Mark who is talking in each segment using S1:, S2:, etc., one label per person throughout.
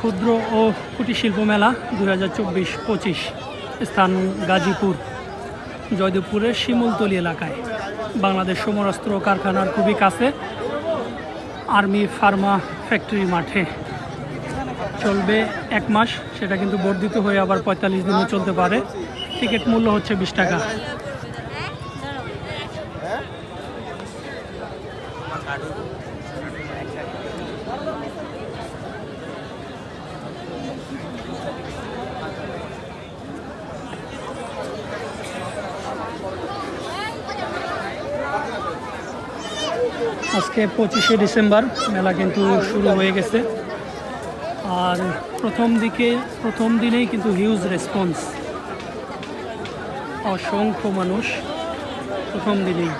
S1: ক্ষুদ্র ও কুটির শিল্প মেলা দু হাজার চব্বিশ পঁচিশ স্থান গাজীপুর, জয়দেবপুরের শিমুলতলি এলাকায়। বাংলাদেশ সমরাস্ত্র কারখানার খুবই কাছে আর্মি ফার্মা ফ্যাক্টরি মাঠে। চলবে এক মাস, সেটা কিন্তু বর্ধিত হয়ে আবার পঁয়তাল্লিশ দিনও চলতে পারে। টিকিট মূল্য হচ্ছে বিশ টাকা। আজকে পঁচিশে ডিসেম্বর, মেলা কিন্তু শুরু হয়ে গেছে। আর প্রথম দিকে, প্রথম দিনেই কিন্তু হিউজ রেসপন্স অসংখ্য মানুষ প্রথম দিনেই।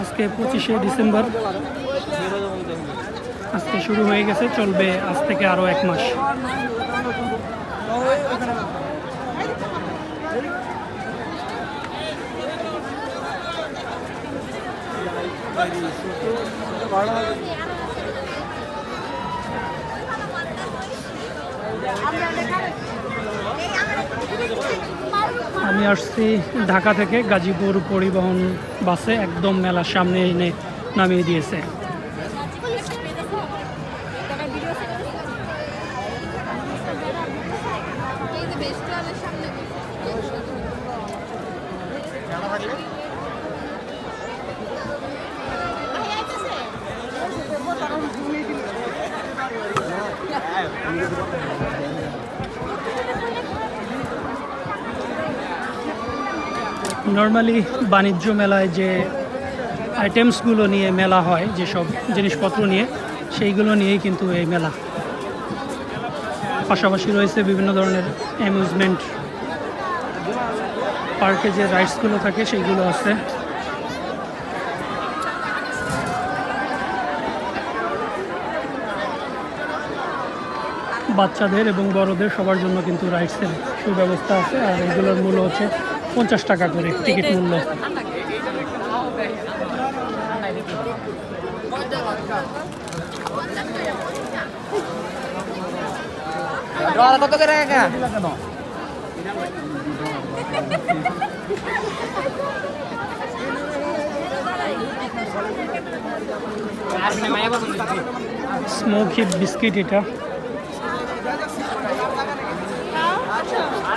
S1: আজকে পঁচিশে ডিসেম্বর আজকে শুরু হয়ে গেছে চলবে আজ থেকে আরও এক মাস আমি আসছি ঢাকা থেকে গাজীপুর পরিবহন বাসে একদম মেলার সামনে এনে নামিয়ে দিয়েছে। নর্মালি বাণিজ্য মেলায় যে আইটেমসগুলো নিয়ে মেলা হয়, যেসব জিনিসপত্র নিয়ে, সেইগুলো নিয়েই কিন্তু এই মেলা। পাশাপাশি রয়েছে বিভিন্ন ধরনের অ্যামিউজমেন্ট পার্কে যে রাইডসগুলো থাকে, সেইগুলো আছে। বাচ্চাদের এবং বড়দের সবার জন্য কিন্তু রাইডসের সুব্যবস্থা আছে, আর এগুলোর মূল্য হচ্ছে পঞ্চাশ টাকা করে টিকিট মূল্য। স্মোকি বিস্কিট এটা।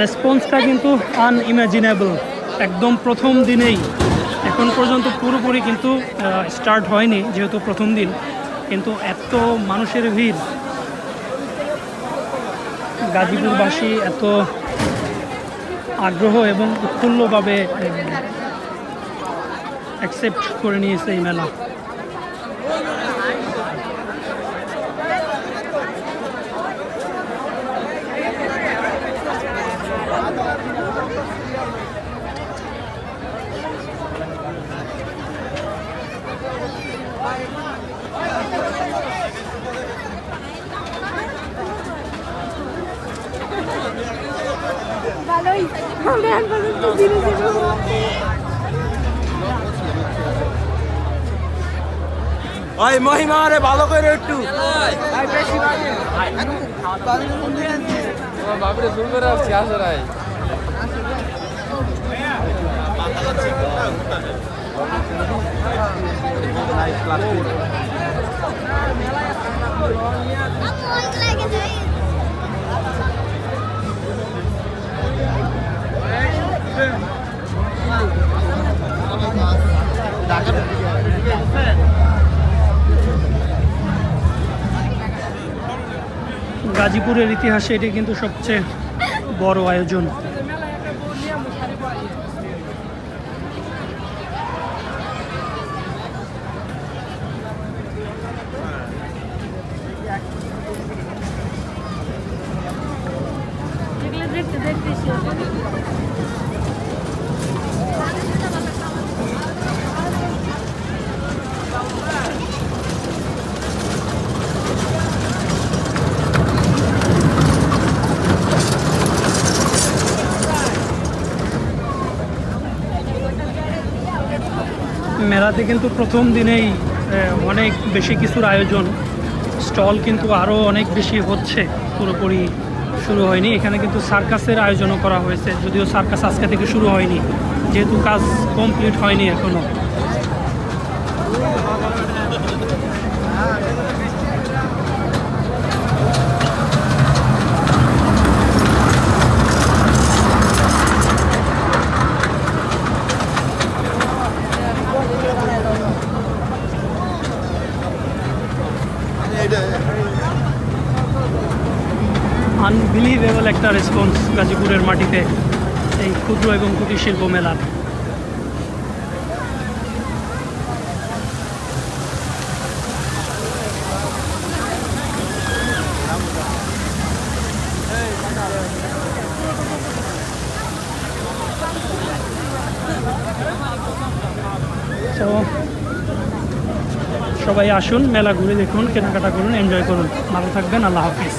S1: রেসপন্সটা কিন্তু আনইমাজিনেবল একদম প্রথম দিনেই। এখন পর্যন্ত পুরোপুরি কিন্তু স্টার্ট হয়নি, যেহেতু প্রথম দিন। কিন্তু এত মানুষের ভিড়। গাজীপুরবাসী এত আগ্রহ এবং উৎফুল্লভাবে অ্যাকসেপ্ট করে নিয়েছে এই মেলা।
S2: ওই মহিমা রে ভালো করে একটু।
S3: বাবরে করে। আসছি আসো নাই
S1: গাজীপুরের ইতিহাসে এটি কিন্তু সবচেয়ে বড় আয়োজন।
S4: দেখতে দেখতে
S1: মেলাতে কিন্তু প্রথম দিনেই অনেক বেশি কিছুর আয়োজন। স্টল কিন্তু আরও অনেক বেশি হচ্ছে। পুরোপুরি শুরু হয়নি। এখানে কিন্তু সার্কাসের আয়োজনও করা হয়েছে। যদিও সার্কাস আজকে থেকে শুরু হয়নি। যেহেতু কাজ কমপ্লিট হয়নি এখনও আনবিলিভেবল একটা রেসপন্স গাজীপুরের মাটিতে। ক্ষুদ্র এবং কুটির শিল্প মেলার তো সবাই আসুন, মেলা ঘুরে দেখুন, কেনাকাটা করুন এনজয় করুন। ভালো থাকবেন, আল্লাহ হাফিজ।